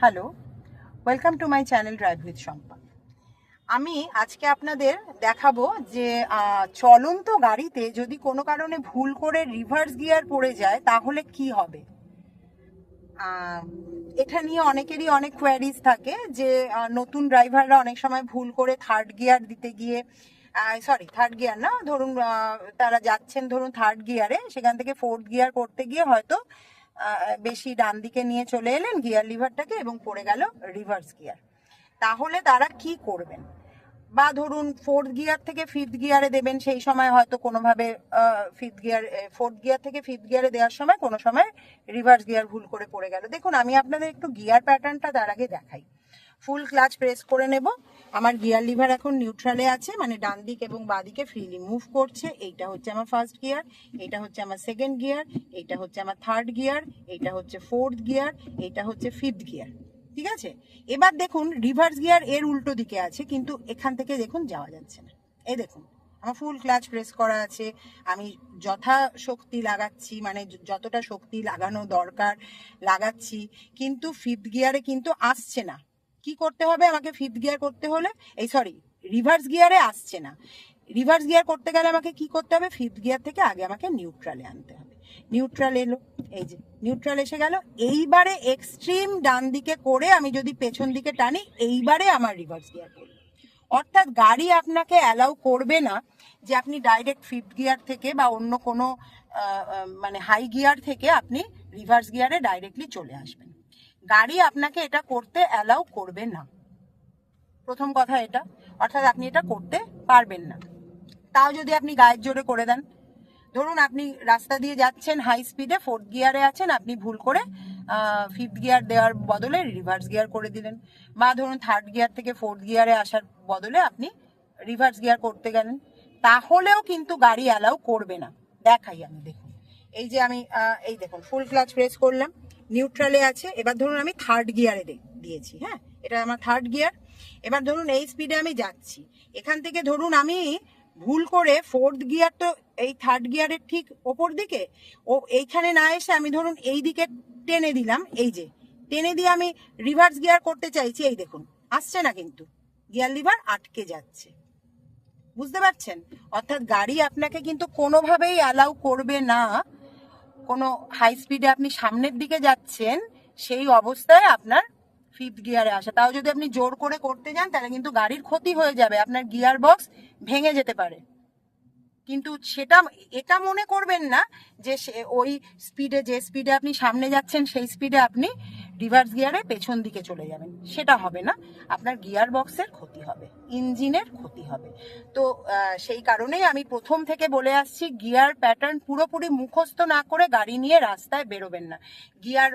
Hello welcome to my channel drive with Shampa আমি আজকে আপনাদের দেখাবো যে চলন্ত গাড়িতে যদি কোনো কারণে ভুল করে রিভার্স গিয়ার পড়ে যায়, তাহলে কি হবে? এটা নিয়ে অনেকেরই অনেক কোয়ারিজ থাকে যে নতুন ড্রাইভাররা অনেক সময় ভুল করে থার্ড গিয়ার দিতে গিয়ে সরি থার্ড গিয়ার না, ধরুন তারা যাচ্ছেন ধরুন থার্ড গিয়ারে সেখান থেকে ফোর্থ গিয়ার করতে গিয়ে হয়তো বেশি ডান দিকে নিয়ে চলে এলেন গিয়ার লিভারটাকে এবং পড়ে গেল রিভার্স গিয়ার। তাহলে তারা কি করবেন? বা ধরুন ফোর্থ গিয়ার থেকে ফিফথ গিয়ারে দেবেন, সেই সময় হয়তো কোনোভাবে ফিফথ গিয়ার ফোর্থ গিয়ার থেকে ফিফথ গিয়ারে দেওয়ার সময় কোনো সময় রিভার্স গিয়ার ভুল করে পড়ে গেল। দেখুন, আমি আপনাদের একটু গিয়ার প্যাটার্নটা তার আগে দেখাই। ফুল ক্লাচ প্রেস করে নেব। আমার গিয়ার লিভার এখন নিউট্রালে আছে মানে ডান দিক এবং বাঁ দিকে ফ্রিলি মুভ করছে। এইটা হচ্ছে আমার ফার্স্ট গিয়ার এইটা হচ্ছে আমার সেকেন্ড গিয়ার এইটা হচ্ছে আমার থার্ড গিয়ার এইটা হচ্ছে ফোর্থ গিয়ার এইটা হচ্ছে ফিফথ গিয়ার ঠিক আছে? এবার দেখুন রিভার্স গিয়ার এর উল্টো দিকে আছে, কিন্তু এখান থেকে দেখুন যাওয়া যাচ্ছে না। এই দেখুন, আমার ফুল ক্লাচ প্রেস করা আছে। আমি যথা শক্তি লাগাচ্ছি মানে যতটা শক্তি লাগানো দরকার, লাগাচ্ছি, কিন্তু ফিফথ গিয়ারে কিন্তু আসছে না। কি করতে হবে? আমাকে ফিফথ গিয়ার করতে হলে, এই সরি রিভার্স গিয়ারে আসছে না। রিভার্স গিয়ার করতে গেলে আমাকে কি করতে হবে? ফিফথ গিয়ার থেকে আগে আমাকে নিউট্রালে আনতে হবে। নিউট্রাল এলো, এই যে নিউট্রাল এসে গেল। এইবারে এক্সট্রিম ডান দিকে করে আমি যদি পেছন দিকে টানি, এইবারে আমার রিভার্স গিয়ার করবে অর্থাৎ গাড়ি আপনাকে অ্যালাউ করবে না যে আপনি ডাইরেক্ট ফিফথ গিয়ার থেকে বা অন্য কোনো মানে হাই গিয়ার থেকে আপনি রিভার্স গিয়ারে ডাইরেক্টলি চলে আসবেন। গাড়ি আপনাকে এটা করতে অ্যালাউ করবে না। প্রথম কথা এটা। অর্থাৎ আপনি এটা করতে পারবেন না। তাও যদি আপনি গায়ের জোরে করে দেন। ধরুন আপনি রাস্তা দিয়ে যাচ্ছেন হাই স্পিডে ফোর্থ গিয়ারে আছেন, আপনি ভুল করে ফিফথ গিয়ার দেওয়ার বদলে রিভার্স গিয়ার করে দিলেন। বা ধরুন থার্ড গিয়ার থেকে ফোর্থ গিয়ারে আসার বদলে আপনি রিভার্স গিয়ার করতে গেলেন। তাহলেও কিন্তু গাড়ি অ্যালাউ করবে না। দেখাই আমি দেখুন। এই যে আমি এই দেখুন ফুল ক্লাচ প্রেস করলাম। নিউট্রালে আছে। এবার ধরুন আমি থার্ড গিয়ারে দিয়েছি হ্যাঁ? এটা আমার থার্ড গিয়ার এবার ধরুন এই স্পিডে আমি যাচ্ছি। এখান থেকে ধরুন আমি ভুল করে ফোর্থ গিয়ার তো এই থার্ড গিয়ারের ঠিক ওপর দিকে, ও এইখানে না এসে আমি ধরুন এই দিকে টেনে দিলাম, এই যে। টেনে দিয়ে আমি রিভার্স গিয়ার করতে চাইছি, এই দেখুন, আসছে না কিন্তু। গিয়ার লিভার আটকে যাচ্ছে। বুঝতে পারছেন? অর্থাৎ গাড়ি আপনাকে কিন্তু কোনোভাবেই অ্যালাউ করবে না। কোনো হাই স্পিডে আপনি সামনের দিকে যাচ্ছেন, সেই অবস্থায় আপনার ফিফথ গিয়ারে আসা। তাও যদি আপনি জোর করে করতে যান, তাহলে কিন্তু গাড়ির ক্ষতি হয়ে যাবে, আপনার গিয়ার বক্স ভেঙে যেতে পারে। কিন্তু সেটা, এটা মনে করবেন না যে ওই স্পিডে যে স্পিডে আপনি সামনে যাচ্ছেন, সেই স্পিডে আপনি রিভার্স গিয়ারে পেছন দিকে চলে যাবেন। সেটা হবে না। আপনার গিয়ার বক্সের ক্ষতি হবে। ইঞ্জিনের ক্ষতি হবে। তো সেই কারণেই আমি প্রথম থেকে বলে আসছি গিয়ার প্যাটার্ন পুরোপুরি মুখস্থ না করে গাড়ি নিয়ে রাস্তায় বেরোবেন না। গিয়ার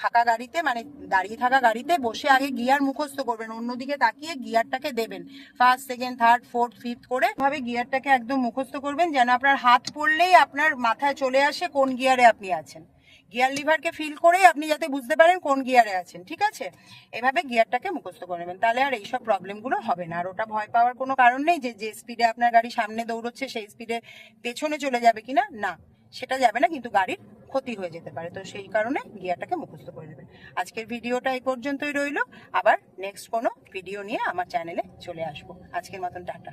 ফাঁকা গাড়িতে মানে দাঁড়িয়ে থাকা গাড়িতে বসে আগে গিয়ার মুখস্থ করবেন। অন্যদিকে তাকিয়ে গিয়ারটাকে দেবেন। First second third fourth fifth করে ভাবে গিয়ারটাকে একদম মুখস্থ করবেন, যেন আপনার হাত পড়লেই আপনার মাথায় চলে আসে কোন গিয়ারে আপনি আছেন। গিয়ার লিভারকে ফিল করেই আপনি যাতে বুঝতে পারেন কোন গিয়ারে আছেন, ঠিক আছে? এভাবে গিয়ারটাকে মুখস্থ করে নেবেন, তাহলে আর এইসব প্রবলেমগুলো হবে না। আর ওটা ভয় পাওয়ার কোনো কারণ নেই যে যে স্পিডে আপনার গাড়ি সামনে দৌড়চ্ছে, সেই স্পিডে পেছনে চলে যাবে কিনা? না, সেটা যাবে না, কিন্তু গাড়ির ক্ষতি হয়ে যেতে পারে। তো সেই কারণে গিয়ারটাকে মুখস্থ করে নেবেন। আজকের ভিডিওটা এই পর্যন্তই রইল। আবার নেক্সট কোনো ভিডিও নিয়ে আমার চ্যানেলে চলে আসব। আজকের মতন টাটা।